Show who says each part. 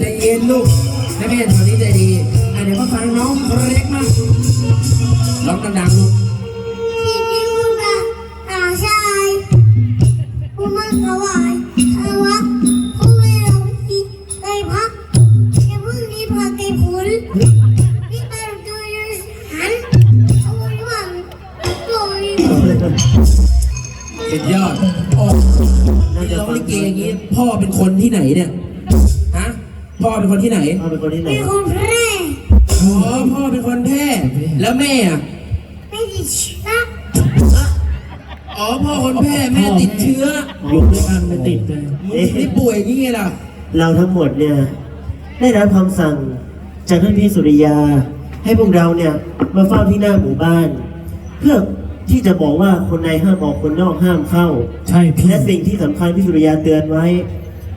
Speaker 1: ใจ
Speaker 2: เย็นลูกให้แม่ตอนนี้ใจดีอะเดี๋ยวมาฟังน้องเล็กมากร้องดังๆลูก
Speaker 1: ทีนี้คุณตาตาชายคุณมังถวายทวักคุณไม่ราที่ได้พักอย่าเพิ่งรีบพาไกลผลนี่ตาดูยังหันเอาไว้ว่าโดย
Speaker 2: สุดยอดโอ้ร้องลิเกอย่างนี้ พ่อเป็นคนที่ไหนเนี่ย พ่อเป็นคนที่ไหน
Speaker 3: เอาเป็นคนที่ไหน
Speaker 1: เป็นคนแพร่
Speaker 2: อ๋อพ่อเป็นคนแพร่แล้วแม่อะ
Speaker 1: ไม่ติดเชื้อ
Speaker 2: อ๋อพ่อคนแพร่แม่ติดเชื้อ
Speaker 4: อยู่ด้วยกันไม่ติดเลย
Speaker 2: นี่ป่วยอย่างนี้ไงล่ะ
Speaker 3: เราทั้งหมดเนี่ยได้รับคำสั่งจากท่านพี่สุริยา ให้พวกเราเนี่ยมาเฝ้าที่หน้าหมู่บ้าน เพื่อที่จะบอกว่าคนในห้ามออกคนนอกห้ามเข้า
Speaker 4: ใช่พี่
Speaker 3: และสิ่งที่สำคัญพี่สุริยาเตือนไว้